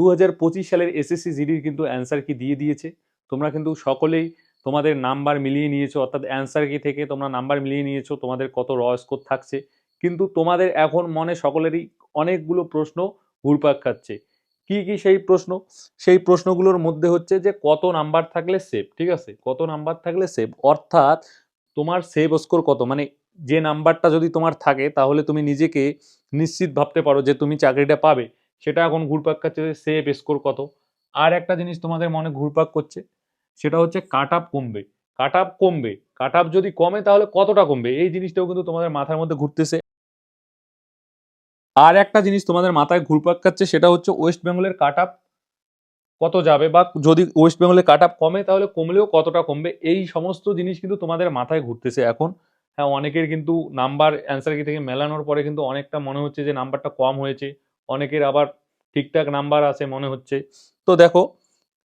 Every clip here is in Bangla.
দু হাজার পঁচিশ সালের এসএসসি জিডির কিন্তু অ্যান্সার কি দিয়ে দিয়েছে? তোমরা কিন্তু সকলেই তোমাদের নাম্বার মিলিয়ে নিয়েছো, অর্থাৎ অ্যান্সার কি থেকে তোমরা নাম্বার মিলিয়ে নিয়েছো, তোমাদের কত র স্কোর থাকছে। কিন্তু তোমাদের এখন মনে সকলেরই অনেকগুলো প্রশ্ন ঘুরপাক খাচ্ছে। কি কি সেই প্রশ্ন? সেই প্রশ্নগুলোর মধ্যে হচ্ছে যে কত নাম্বার থাকলে সেভ ঠিক আছে? কত নাম্বার থাকলে সেভ অর্থাৎ তোমার সেভ স্কোর কত? মানে যে নাম্বারটা যদি তোমার থাকে, তাহলে তুমি নিজেকে নিশ্চিত ভাবতে পারো যে তুমি চাকরিটা পাবে। সেটা এখন ঘুরপাক খাচ্ছে সেভ স্কোর কত? আর একটা জিনিস তোমাদের মনে ঘুরপাক করছে, সেটা হচ্ছে কাট আপ কমবে। কাট আপ কমবে। কাট আপ যদি কমে, তাহলে কতটা কমবে? এই জিনিসটাও কিন্তু তোমাদের মাথার মধ্যে ঘুরতেছে। আর একটা জিনিস তোমাদের মাথায় ঘুরপাক খাচ্ছে, সেটা হচ্ছে ওয়েস্ট বেঙ্গলের কাট আপ কত যাবে? বা যদি ওয়েস্ট বেঙ্গলের কাট আপ কমে, তাহলে কমলেও কতটা কমবে? এই সমস্ত জিনিস কিন্তু তোমাদের মাথায় ঘুরতেছে এখন। হ্যাঁ অনেকের কিন্তু নাম্বার অ্যান্সার কি থেকে মেলানোর পরে কিন্তু অনেকটা মনে হচ্ছে যে নাম্বারটা কম হয়েছে। অনেকের আবার ঠিকঠাক নাম্বার আছে মনে হচ্ছে। তো দেখো,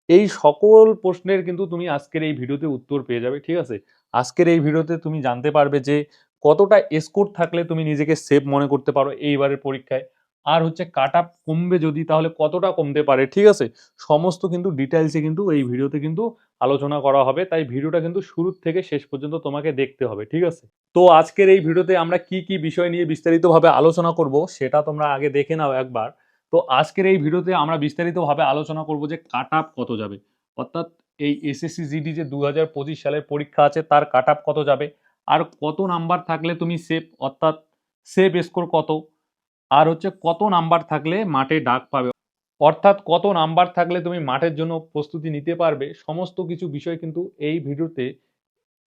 এই সকল প্রশ্নের কিন্তু তুমি আজকের এই ভিডিওতে উত্তর পেয়ে যাবে, ঠিক আছে? আজকের এই ভিডিওতে তুমি জানতে পারবে যে কতটা স্কোর থাকলে তুমি নিজেকে সেভ মনে করতে পারো এইবারের পরীক্ষায়। আর হচ্ছে কাট আপ কমবে যদি, তাহলে কতটা কমতে পারে, ঠিক আছে? সমস্ত কিন্তু ডিটেলসে কিন্তু এই ভিডিওতে কিন্তু আলোচনা করা হবে, তাই ভিডিওটা কিন্তু শুরু থেকে শেষ পর্যন্ত তোমাকে দেখতে হবে, ঠিক আছে? তো আজকের এই ভিডিওতে আমরা কি কি বিষয় নিয়ে বিস্তারিতভাবে আলোচনা করব সেটা তোমরা আগে দেখে নাও একবার। তো আজকের এই ভিডিওতে আমরা বিস্তারিতভাবে আলোচনা করব যে কাট আপ কত যাবে। অর্থাৎ এই এসএসসি জিডি যে দু হাজার পঁচিশ সালের পরীক্ষা আছে, তার কাট আপ কত যাবে? আর কত নাম্বার থাকলে তুমি সেফ, অর্থাৎ সেফ স্কোর কত? আর হচ্ছে কত নাম্বার থাকলে মাঠে ডাক পাবে? অর্থাৎ কত নাম্বার থাকলে তুমি মাঠের জন্য প্রস্তুতি নিতে পারবে, সমস্ত কিছু বিষয় কিন্তু এই ভিডিওতে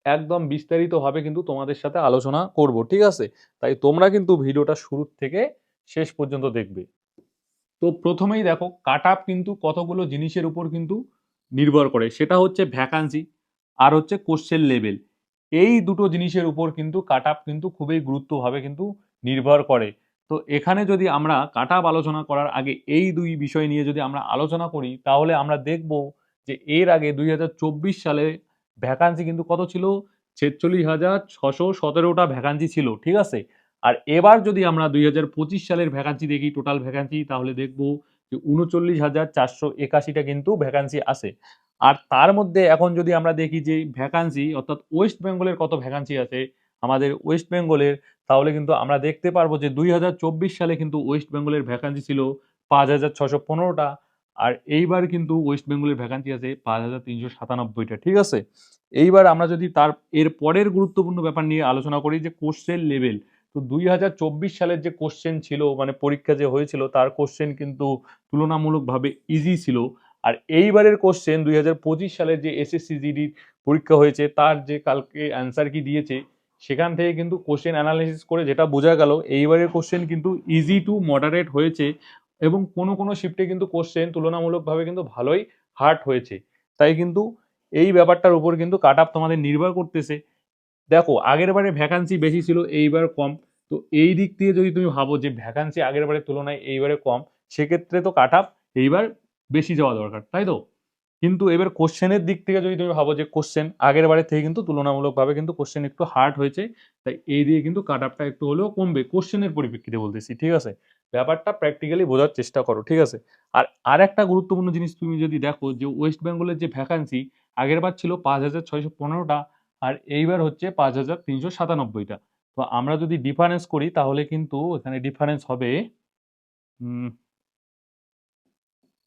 একদম বিস্তারিতভাবে কিন্তু তোমাদের সাথে আলোচনা করব, ঠিক আছে? তাই তোমরা কিন্তু ভিডিওটা শুরু থেকে শেষ পর্যন্ত দেখবে। তো প্রথমেই দেখো, কাট কিন্তু কতগুলো জিনিসের উপর কিন্তু নির্ভর করে, সেটা হচ্ছে ভ্যাকান্সি আর হচ্ছে কোশ্চেন লেভেল এই দুটো জিনিসের উপর কিন্তু কাট কিন্তু খুবই গুরুত্বভাবে কিন্তু নির্ভর করে। তো এখানে যদি আমরা কাট আপ আলোচনা করার আগে এই দুই বিষয় নিয়ে যদি আমরা আলোচনা করি, তাহলে আমরা দেখব যে এর আগে দুই হাজার চব্বিশ সালে ভ্যাকান্সি কিন্তু কত ছিল? ছেচল্লিশ হাজার ছশো সতেরোটা ভ্যাকান্সি ছিল, ঠিক আছে? আর এবার যদি আমরা দুই হাজার পঁচিশ সালের ভ্যাকান্সি দেখি টোটাল ভ্যাকান্সি তাহলে দেখব যে উনচল্লিশ হাজার চারশো একাশিটা কিন্তু ভ্যাকান্সি আছে। আর তার মধ্যে এখন যদি আমরা দেখি যে ভ্যাকান্সি অর্থাৎ ওয়েস্ট বেঙ্গলের কত ভ্যাকান্সি আছে আমাদের ওয়েস্ট বেঙ্গলের তাহলে কিন্তু আমরা দেখতে পারব যে দুই হাজার চব্বিশ সালে কিন্তু ওয়েস্ট বেঙ্গলের ভ্যাকান্সি ছিল পাঁচ হাজার ছশো পনেরোটা। আর এইবার কিন্তু ওয়েস্ট বেঙ্গলের ভ্যাকান্সি আছে পাঁচ হাজার তিনশো সাতানব্বইটা। ঠিক আছে? এইবার আমরা যদি তার, এর পরের গুরুত্বপূর্ণ ব্যাপার নিয়ে আলোচনা করি যে কোশ্চেন লেভেল তো দুই হাজার চব্বিশ সালের যে কোশ্চেন ছিল মানে পরীক্ষা যে হয়েছিল, তার কোশ্চেন কিন্তু তুলনামূলকভাবে ইজি ছিল। আর এইবারের কোশ্চেন দুই হাজার পঁচিশ সালের যে এসএসসি জিডির পরীক্ষা হয়েছে, তার যে কালকে অ্যান্সার কি দিয়েছে সেখান থেকে কিন্তু কোশ্চেন অ্যানালাইসিস করে যেটা বোঝা গেল, এইবারের কোশ্চেন কিন্তু ইজি টু মডারেট হয়েছে এবং কোনো কোনো শিফটে কিন্তু কোশ্চেন তুলনামূলকভাবে কিন্তু ভালোই হার্ড হয়েছে। তাই কিন্তু এই ব্যাপারটার উপর কিন্তু কাট আপ তোমাদের নির্ভর করতেছে। দেখো, আগের বারে ভ্যাকান্সি বেশি ছিল, এইবার কম। তো এই দিক দিয়ে যদি তুমি ভাবো যে ভ্যাকান্সি আগের বারের তুলনায় এইবারে কম, সেক্ষেত্রে তো কাট আপ এইবার বেশি যাওয়া দরকার, তাই তো? কিন্তু এবার কোশ্চেনের দিক থেকে যদি তুমি ভাবো যে কোশ্চেন আগের বারের থেকে কিন্তু তুলনামূলকভাবে কিন্তু কোশ্চেন একটু হার্ড হয়েছে, তাই এই দিয়ে কিন্তু কাট আপটা একটু হলেও কমবে। কোশ্চেনের পরিপ্রেক্ষিতে বলতেছি, ঠিক আছে? ব্যাপারটা প্র্যাকটিক্যালি বোঝার চেষ্টা করো, ঠিক আছে? আর আর একটা গুরুত্বপূর্ণ জিনিস তুমি যদি দেখো যে ওয়েস্ট বেঙ্গলের যে ভ্যাকান্সি আগের বার ছিল পাঁচ হাজার ছয়শো পনেরোটা, আর এইবার হচ্ছে পাঁচ হাজার তিনশো সাতানব্বইটা। তো আমরা যদি ডিফারেন্স করি তাহলে কিন্তু এখানে ডিফারেন্স হবে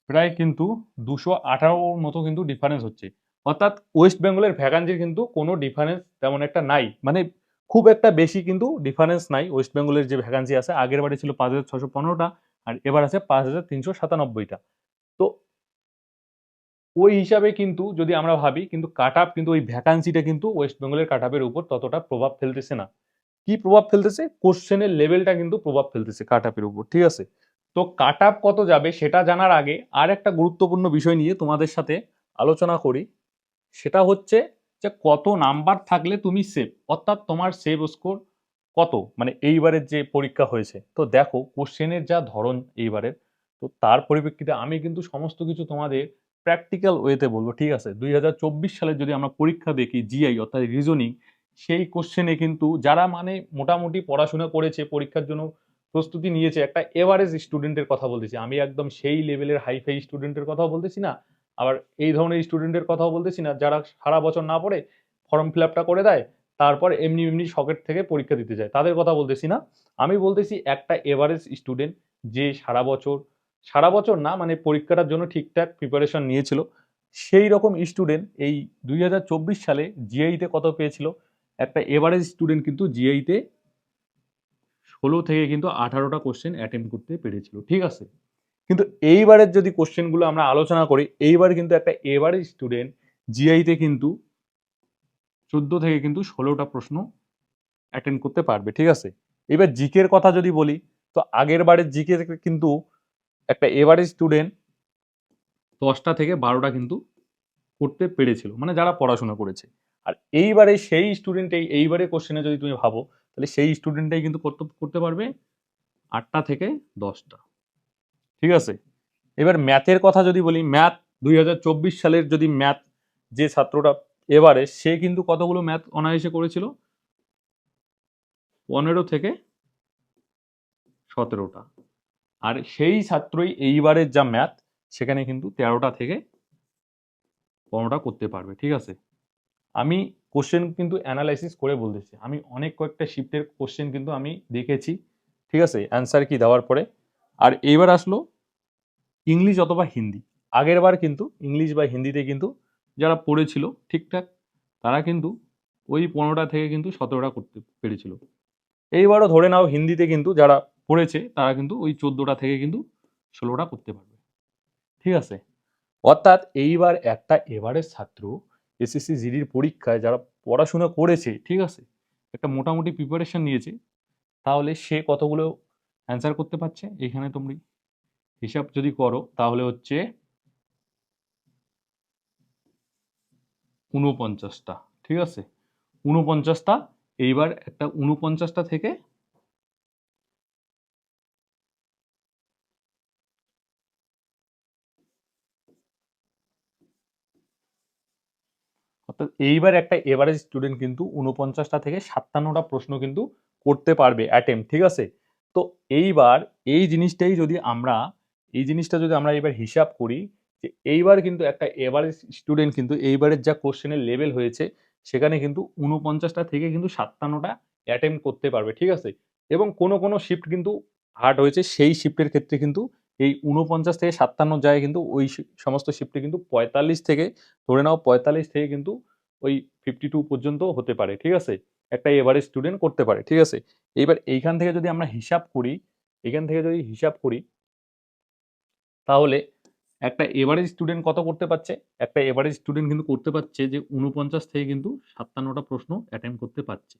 প্রায় কিন্তু দুশো আঠারোর মতো কিন্তু ডিফারেন্স হচ্ছে। অর্থাৎ ওয়েস্ট বেঙ্গলের ভ্যাকান্সির কিন্তু কোনো ডিফারেন্স তেমন একটা নাই। মানে খুব একটা বেশি কিন্তু ডিফারেন্স নাই ওয়েস্ট বেঙ্গলের যে ভ্যাকান্সি আছে। আগের বারে ছিল পাঁচ হাজার ছশো পনেরোটা, আর এবার আছে পাঁচ হাজার তিনশো সাতানব্বইটা। তো ওই হিসাবে কিন্তু যদি আমরা ভাবি, কিন্তু কাট আপ কিন্তু ওই ভ্যাকান্সিটা কিন্তু ওয়েস্ট বেঙ্গলের কাট আপের উপর ততটা প্রভাব ফেলতেছে না। কি প্রভাব ফেলতেছে? কোশ্চেনের লেভেলটা কিন্তু প্রভাব ফেলতেছে কাট আপের উপর। ঠিক আছে? তো কাট আপ কত যাবে সেটা জানার আগে আর একটা গুরুত্বপূর্ণ বিষয় নিয়ে তোমাদের সাথে আলোচনা করি। সেটা হচ্ছে যে কত নাম্বার থাকলে তুমি সেভ অর্থাৎ তোমার সেভ স্কোর কত? মানে এইবারের যে পরীক্ষা হয়েছে। তো দেখো কোশ্চেনের যা ধরন এইবারের, তো তার পরিপ্রেক্ষিতে আমি কিন্তু সমস্ত কিছু তোমাদের প্র্যাকটিক্যাল ওয়েতে বলব, ঠিক আছে? দুই হাজার চব্বিশ সালে যদি আমরা পরীক্ষা দেখি জিআই অর্থাৎ রিজনিং সেই কোশ্চেনে কিন্তু যারা মানে মোটামুটি পড়াশোনা করেছে পরীক্ষার জন্য প্রস্তুতি নিয়েছে, একটা এভারেজ স্টুডেন্টের কথা বলতেছি। আমি একদম সেই লেভেলের হাইফাই স্টুডেন্টের কথাও বলতেছি না, আবার এই ধরনের স্টুডেন্টের কথাও বলতেছি না। যারা সারা বছর না পড়ে ফর্ম ফিল আপটা করে দেয়, তারপর এমনি এমনি শকেট থেকে পরীক্ষা দিতে যায়। তাদের কথা বলতেছি না। আমি বলতেছি একটা এভারেজ স্টুডেন্ট যে সারা বছর সারা বছর না মানে পরীক্ষাটার জন্য ঠিকঠাক প্রিপারেশন নিয়েছিল, সেই রকম স্টুডেন্ট এই দুই হাজার চব্বিশ সালে জিআইতে কত পেয়েছিল? একটা এভারেজ স্টুডেন্ট কিন্তু জিআইতে ষোলো থেকে কিন্তু আঠারোটা কোশ্চেন অ্যাটেম্প করতে পেরেছিল, ঠিক আছে? কিন্তু এইবারের যদি কোশ্চেনগুলো আমরা আলোচনা করি, এইবার কিন্তু একটা এভারেজ স্টুডেন্ট জিআইতে কিন্তু চোদ্দ থেকে কিন্তু ষোলোটা প্রশ্ন অ্যাটেন্ড করতে পারবে, ঠিক আছে? এবার জিকের কথা যদি বলি, তো আগের বারের জিকে কিন্তু একটা এভারেজ স্টুডেন্ট দশটা থেকে বারোটা কিন্তু করতে পেরেছিল মানে যারা পড়াশোনা করেছে। আর এইবারে সেই স্টুডেন্টেই এইবারে কোশ্চেনে যদি তুমি ভাবো তাহলে সেই স্টুডেন্টটাই কিন্তু করতে করতে পারবে আটটা থেকে দশটা। ঠিক আছে? এবার ম্যাথের কথা যদি বলি ম্যাথ দুই হাজার চব্বিশ সালের যদি ম্যাথ যে ছাত্রটা এবারে, সে কিন্তু কতগুলো ম্যাথ অনায়াসে করেছিল? পনেরো থেকে সতেরোটা। আর সেই ছাত্রই এইবারের যা ম্যাথ সেখানে কিন্তু তেরোটা থেকে পনেরোটা করতে পারবে। ঠিক আছে? আমি কোশ্চেন কিন্তু অ্যানালাইসিস করে বলতেছি। আমি অনেক কয়েকটা শিফটের কোশ্চেন কিন্তু আমি দেখেছি। ঠিক আছে? অ্যান্সার কি দেওয়ার পরে? আর এইবার আসলো ইংলিশ অথবা হিন্দি আগের বার কিন্তু ইংলিশ বা হিন্দিতে কিন্তু যারা পড়েছিল ঠিকঠাক, তারা কিন্তু ওই পনেরোটা থেকে কিন্তু সতেরোটা করতে পেরেছিল। এইবারও ধরে নাও হিন্দিতে কিন্তু যারা পড়েছে, তারা কিন্তু ওই চোদ্দোটা থেকে কিন্তু ষোলোটা করতে পারবে। ঠিক আছে? অর্থাৎ এইবার একটা এবারের ছাত্র এসএসসি জিডির পরীক্ষায় যারা পড়াশোনা করেছে, ঠিক আছে? একটা মোটামুটি প্রিপারেশন নিয়েছে, তাহলে সে কতগুলো অ্যান্সার করতে পারছে? এখানে তুমি হিসাব যদি করো, তাহলে হচ্ছে উনপঞ্চাশটা ঠিক আছে? উনপঞ্চাশটা এইবার একটা উনপঞ্চাশটা থেকে অর্থাৎ এইবার একটা এভারেজ স্টুডেন্ট কিন্তু উনপঞ্চাশটা থেকে সাতান্নটা প্রশ্ন কিন্তু করতে পারবে অ্যাটেম্প ঠিক আছে? তো এইবার এই জিনিসটাই যদি আমরা, এই জিনিসটা যদি আমরা এবার হিসাব করি, যে এইবার কিন্তু একটা এভারেজ স্টুডেন্ট কিন্তু এইবারের যা কোশ্চেনের লেভেল হয়েছে, সেখানে কিন্তু উনপঞ্চাশটা থেকে কিন্তু সাতান্নটা অ্যাটেম্প করতে পারবে, ঠিক আছে? এবং কোনো কোনো শিফট কিন্তু হার্ড হয়েছে, সেই শিফটের ক্ষেত্রে কিন্তু এই উনপঞ্চাশ থেকে সাতান্ন জায়গায় কিন্তু ওই সমস্ত শিফটে কিন্তু পঁয়তাল্লিশ থেকে, ধরে নাও পঁয়তাল্লিশ থেকে কিন্তু ওই ফিফটি টু পর্যন্ত হতে পারে, ঠিক আছে? একটা এভারেজ স্টুডেন্ট করতে পারে, ঠিক আছে? এইবার এইখান থেকে যদি আমরা হিসাব করি এখান থেকে যদি হিসাব করি, তাহলে একটা এভারেজ স্টুডেন্ট কত করতে পারছে? একটা এভারেজ স্টুডেন্ট কিন্তু করতে পারছে যে উনপঞ্চাশ থেকে কিন্তু সাতান্নটা প্রশ্ন অ্যাটেম্প করতে পারছে।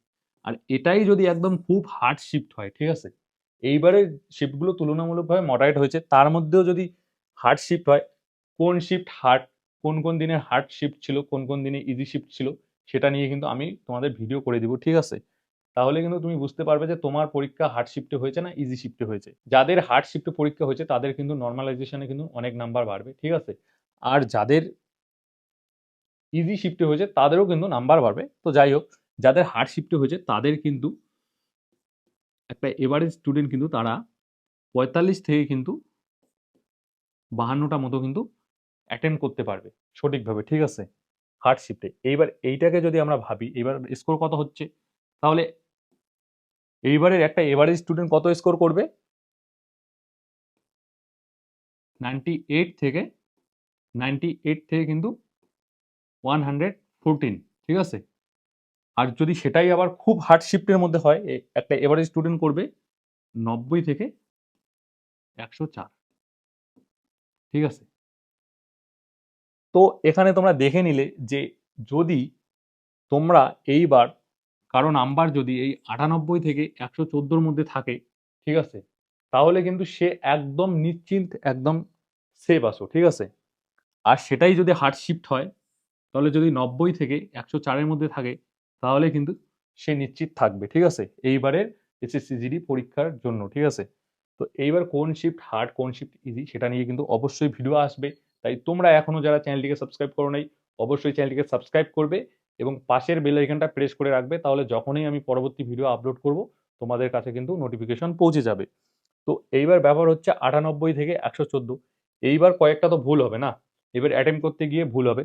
আর এটাই যদি একদম খুব হার্ড শিফট হয়, ঠিক আছে? এইবারে শিফটগুলো তুলনামূলকভাবে মডারেট হয়েছে। তার মধ্যেও যদি হার্ড শিফট হয়, কোন শিফট হার্ড কোন কোন দিনে হার্ড শিফট ছিল, কোন কোন দিনে ইজি শিফট ছিল, সেটা নিয়ে কিন্তু আমি তোমাদের ভিডিও করে দিব, ঠিক আছে? তাহলে কিন্তু তুমি বুঝতে পারবে যে তোমার পরীক্ষা হার্ড শিফটে হয়েছে না ইজি শিফটে হয়েছে। যাদের হার্ড শিফটে পরীক্ষা হয়েছে, তাদের কিন্তু নর্মালাইজেশনে কিন্তু অনেক নাম্বার বাড়বে, ঠিক আছে? আর যাদের ইজি শিফটে হয়েছে, তাদেরও কিন্তু নাম্বার বাড়বে। তো যাই হোক, যাদের হার্ড শিফটে হয়েছে, তাদের কিন্তু একটা এভারেজ স্টুডেন্ট কিন্তু তারা পঁয়তাল্লিশ থেকে কিন্তু বাহান্নটা মতো কিন্তু অ্যাটেন্ড করতে পারবে সঠিকভাবে, ঠিক আছে? হার্ড শিফটে এইবার এইটাকে যদি আমরা ভাবি, এইবার স্কোর কত হচ্ছে? তাহলে এইবারের একটা এভারেজ স্টুডেন্ট কত স্কোর করবে? নাইনটি এইট থেকে নাইনটি এইট থেকে কিন্তু ওয়ান হান্ড্রেড ফোরটিন ঠিক আছে? আর যদি সেটাই আবার খুব হার্ড শিফটের মধ্যে হয় একটা এভারেজ স্টুডেন্ট করবে নব্বই থেকে একশো চার। ঠিক আছে? তো এখানে তোমরা দেখে নিলে যে যদি তোমরা এইবার কারও নাম্বার যদি এই আটানব্বই থেকে একশো চোদ্দোর মধ্যে থাকে, ঠিক আছে? তাহলে কিন্তু সে একদম নিশ্চিন্ত, একদম সেফ আসো, ঠিক আছে? আর সেটাই যদি হার্ড শিফট হয়, তাহলে যদি নব্বই থেকে একশো চারের মধ্যে থাকে তাহলে কিন্তু সে নিশ্চিত থাকবে, ঠিক আছে? এইবারের এসএসসি জিডি পরীক্ষার জন্য, ঠিক আছে? তো এইবার কোন শিফট হার্ড কোন শিফট ইজি সেটা নিয়ে কিন্তু অবশ্যই ভিডিও আসবে। তাই তোমরা এখনও যারা চ্যানেলটিকে সাবস্ক্রাইব করো নাই, অবশ্যই চ্যানেলটিকে সাবস্ক্রাইব করবে এবং পাশের বেল আইকনটা প্রেস করে রাখবে, তাহলে যখনই আমি পরবর্তী ভিডিও আপলোড করব, তোমাদের কাছে কিন্তু নোটিফিকেশন পৌঁছে যাবে। তো এইবার ব্যাপার হচ্ছে আটানব্বই থেকে একশো চোদ্দ। এইবার কয়েকটা তো ভুল হবে না? এবার অ্যাটেম্প করতে গিয়ে ভুল হবে।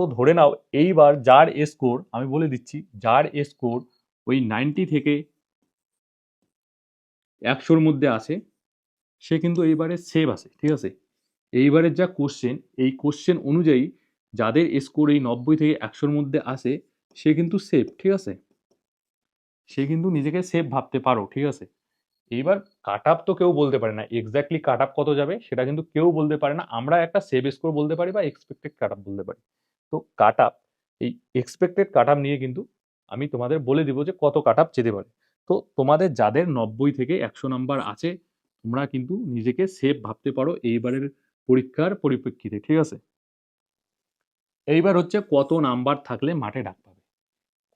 তো ধরে নাও, এইবার যার স্কোর আমি বলে দিচ্ছি, যার স্কোর ওই নাইনটি থেকে একশোর মধ্যে আছে, সে কিন্তু এইবারে সেভ আছে, ঠিক আছে? এইবারের যা কোশ্চেন এই কোশ্চেন অনুযায়ী যাদের স্কোর এই নব্বই থেকে একশোর মধ্যে আসে সে কিন্তু সেভ ঠিক আছে? সে কিন্তু নিজেকে সেভ ভাবতে পারো, ঠিক আছে? এইবার কাট আপ তো কেউ বলতে পারে না এক্স্যাক্টলি কাট আপ কত যাবে, সেটা কিন্তু কেউ বলতে পারে না, আমরা একটা সেভ স্কোর বলতে পারি বা এক্সপেক্টেড কাট আপ বলতে পারি। তো কাট আপ এই এক্সপেক্টেড কাট আপ নিয়ে কিন্তু আমি তোমাদের বলে দিব যে কত কাট আপ যেতে পারে। তো তোমাদের যাদের নব্বই থেকে একশো নাম্বার আছে, তোমরা কিন্তু নিজেকে সেভ ভাবতে পারো এইবারের পরীক্ষার পরিপ্রেক্ষিতে, ঠিক আছে? এইবার হচ্ছে কত নাম্বার থাকলে মাঠে ডাক পাবে।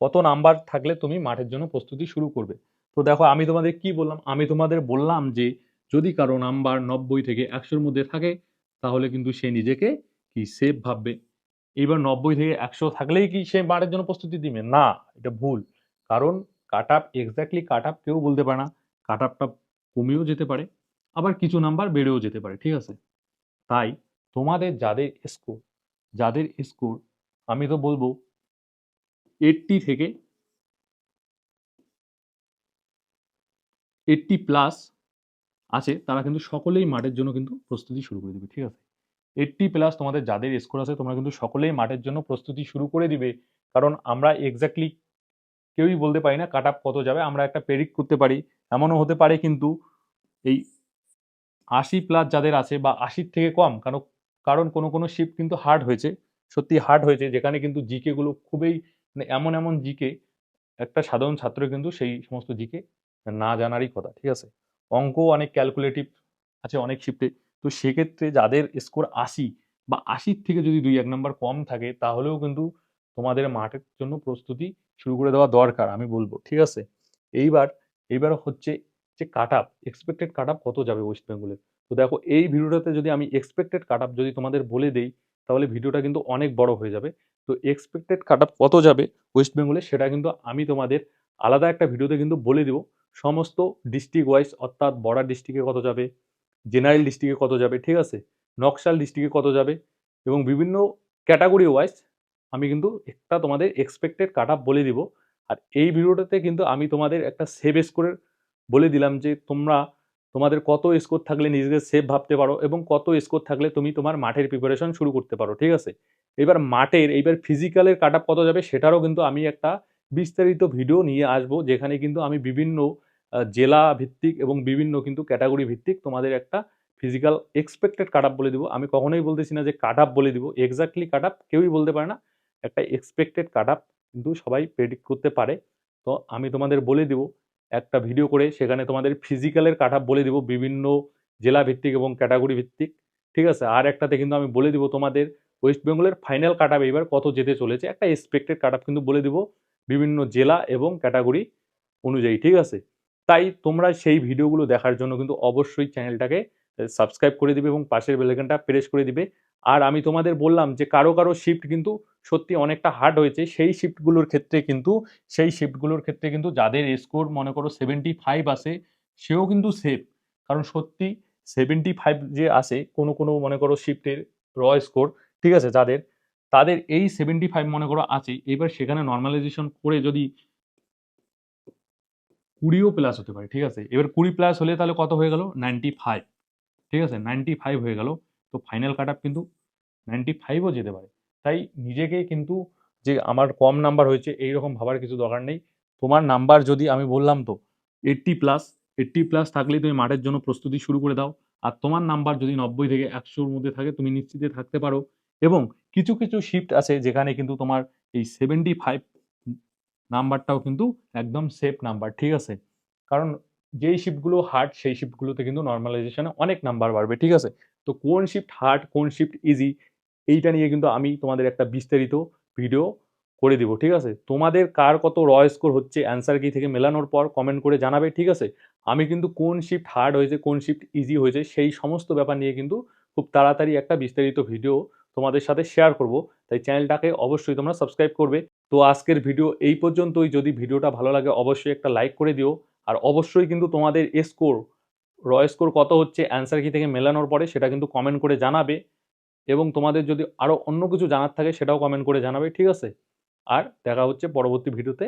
কত নাম্বার থাকলে তুমি মাঠের জন্য প্রস্তুতি শুরু করবে। তো দেখো আমি তোমাদের কি বললাম? আমি তোমাদের বললাম যে যদি কারও নাম্বার নব্বই থেকে একশোর মধ্যে থাকে, তাহলে কিন্তু সে নিজেকে কি সেভ ভাববে? এবার নব্বই থেকে একশো থাকলেই কি সে মাঠের জন্য প্রস্তুতি দিবে? না, এটা ভুল। কারণ cut up exactly cut up কেউ বলতে পারে না। কাট আপটা কমেও যেতে পারে, আবার কিছু নাম্বার বেড়েও যেতে পারে, ঠিক আছে? তাই তোমাদের যাদের স্কোর যাদের স্কোর আমি তো বলব এইটটি থেকে এইটটি প্লাস আছে, তারা কিন্তু সকলেই মাঠের জন্য কিন্তু প্রস্তুতি শুরু করে দেবে, ঠিক আছে? এইটটি প্লাস তোমাদের যাদের স্কোর আছে, তোমরা কিন্তু সকলেই মাঠের জন্য প্রস্তুতি শুরু করে দিবে। কারণ আমরা এক্স্যাক্টলি কেউই বলতে পারি না কাট আপ কত যাবে, আমরা একটা প্রেডিক্ট করতে পারি। এমনও হতে পারে কিন্তু এই আশি প্লাস যাদের আছে বা আশির থেকে কম, কারণ কারণ কোনো কোনো শিফট কিন্তু হার্ড হয়েছে, সত্যি হার্ড হয়েছে, যেখানে কিন্তু জিকেগুলো খুবই মানে এমন এমন জিকে একটা সাধারণ ছাত্র কিন্তু সেই সমস্ত জিকে না জানারই কথা, ঠিক আছে? অঙ্ক অনেক ক্যালকুলেটিভ আছে অনেক শিফটে তো সেক্ষেত্রে যাদের স্কোর আশি বা আশির থেকে যদি দুই এক নম্বর কম থাকে, তাহলেও কিন্তু তোমাদের মাঠের জন্য প্রস্তুতি শুরু করে দেওয়া দরকার, আমি বলব, ঠিক আছে? এইবার এইবার হচ্ছে যে cut up expected cut up কত যাবে ওয়েস্ট বেঙ্গলের তো দেখো, এই ভিডিওটাতে যদি আমি এক্সপেক্টেড কাট আপ যদি তোমাদের বলে দেই, তাহলে ভিডিওটা কিন্তু অনেক বড় হয়ে যাবে। তো এক্সপেক্টেড কাট আপ কত যাবে ওয়েস্ট বেঙ্গলে সেটা কিন্তু আমি তোমাদের আলাদা একটা ভিডিওতে কিন্তু বলে দিব। সমস্ত ডিস্ট্রিক্ট ওয়াইজ অর্থাৎ বর্ডার ডিস্ট্রিক্টে কত যাবে? জেনারেল ডিস্ট্রিক্টে কত যাবে, ঠিক আছে? নকশাল ডিস্ট্রিক্টে কত যাবে? এবং বিভিন্ন ক্যাটাগরি ওয়াইজ আমি কিন্তু একটা তোমাদের এক্সপেক্টেড কাট আপ বলে দিব। আর এই ভিডিওটাতে কিন্তু আমি তোমাদের একটা সেভ স্কোরের বলে দিলাম যে তোমরা তোমাদের কত স্কোর থাকলে নিজেকে সেভ ভাবতে পারো এবং কত স্কোর থাকলে তুমি তোমার মাঠের প্রিপারেশন শুরু করতে পারো, ঠিক আছে? এবার মাঠের এইবার ফিজিক্যালের কাট আপ কত যাবে সেটারও কিন্তু আমি একটা বিস্তারিত ভিডিও নিয়ে আসব, যেখানে কিন্তু আমি বিভিন্ন জেলা ভিত্তিক এবং বিভিন্ন কিন্তু ক্যাটাগরি ভিত্তিক তোমাদের একটা ফিজিক্যাল এক্সপেক্টেড কাট বলে দিব। আমি কখনোই বলতেছি না যে কাট বলে দিব। এক্স্যাক্টলি কাট কেউই বলতে পারে না। একটা এক্সপেক্টেড কাট কিন্তু সবাই প্রেডিক্ট করতে পারে। তো আমি তোমাদের বলে দিব, একটা ভিডিও করে সেখানে তোমাদের ফিজিক্যালের কাট বলে দিব বিভিন্ন জেলা ভিত্তিক এবং ক্যাটাগরি ভিত্তিক। ঠিক আছে? আর একটাতে কিন্তু আমি বলে দিব তোমাদের ওয়েস্ট বেঙ্গলের ফাইনাল কাট এবার কত যেতে চলেছে। একটা এক্সপেক্টেড কাট কিন্তু বলে দিব বিভিন্ন জেলা এবং ক্যাটাগরি অনুযায়ী। ঠিক আছে? তাই তোমরা সেই ভিডিওগুলো দেখার জন্য কিন্তু অবশ্যই চ্যানেলটাকে সাবস্ক্রাইব করে দিবে এবং পাশের বেলাইকনটা প্রেস করে দিবে। আর আমি তোমাদের বললাম যে কারও কারও শিফট কিন্তু সত্যি অনেকটা হার্ড হয়েছে। সেই শিফটগুলোর ক্ষেত্রে কিন্তু, সেই শিফটগুলোর ক্ষেত্রে কিন্তু যাদের স্কোর মনে করো সেভেন্টি ফাইভ আসে সেও কিন্তু সেফ কারণ সত্যি সেভেন্টি ফাইভ যে আসে কোনো কোনো মনে করো শিফটের র স্কোর ঠিক আছে, যাদের, তাদের এই সেভেন্টি ফাইভ মনে করো আছে, এবার সেখানে নর্মালাইজেশন করে যদি কুড়িও প্লাস হতে পারে, ঠিক আছে? এবার কুড়ি প্লাস হলে তাহলে কত হয়ে গেল? নাইনটি ফাইভ ঠিক আছে? নাইনটি ফাইভ হয়ে গেল। তো ফাইনাল কাট আপ কিন্তু নাইনটি ফাইভও যেতে পারে। তাই নিজেকে কিন্তু যে আমার কম নাম্বার হয়েছে এই রকম ভাবার কিছু দরকার নেই। তোমার নাম্বার যদি আমি বললাম তো এইট্টি প্লাস এইট্টি প্লাস থাকলেই তুমি মাঠের জন্য প্রস্তুতি শুরু করে দাও। আর তোমার নাম্বার যদি নব্বই থেকে একশোর মধ্যে থাকে, তুমি নিশ্চিতে থাকতে পারো। এবং কিছু কিছু শিফট আছে যেখানে কিন্তু তোমার এই সেভেন্টি ফাইভ নাম্বারটাও কিন্তু একদম সেফ নাম্বার, ঠিক আছে? কারণ যেই শিফটগুলো হার্ড সেই শিফটগুলোতে কিন্তু নর্মালাইজেশনে অনেক নাম্বার বাড়বে, ঠিক আছে? তো কোন শিফট হার্ড কোন শিফট ইজি এইটা নিয়ে কিন্তু আমি তোমাদের একটা বিস্তারিত ভিডিও করে দিব, ঠিক আছে? তোমাদের কার কত র স্কোর হচ্ছে অ্যান্সার কি থেকে মেলানোর পর কমেন্ট করে জানাবে, ঠিক আছে? আমি কিন্তু কোন শিফট হার্ড হয়েছে, কোন শিফট ইজি হয়েছে, সেই সমস্ত ব্যাপার নিয়ে কিন্তু খুব তাড়াতাড়ি একটা বিস্তারিত ভিডিও তোমাদের সাথে শেয়ার করব। তাই চ্যানেলটাকে অবশ্যই তোমরা সাবস্ক্রাইব করবে। তো আজকের ভিডিও এই পর্যন্তই। যদি ভিডিওটা ভালো লাগে, অবশ্যই একটা লাইক করে দিও। আর অবশ্যই কিন্তু তোমাদের স্কোর, র স্কোর কত হচ্ছে, অ্যান্সার কি থেকে মেলানোর পরে সেটা কিন্তু কমেন্ট করে জানাবে। এবং তোমাদের যদি আরও অন্য কিছু জানার থাকে সেটাও কমেন্ট করে জানাবে, ঠিক আছে? আর দেখা হচ্ছে পরবর্তী ভিডিওতে।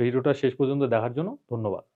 ভিডিওটা শেষ পর্যন্ত দেখার জন্য ধন্যবাদ।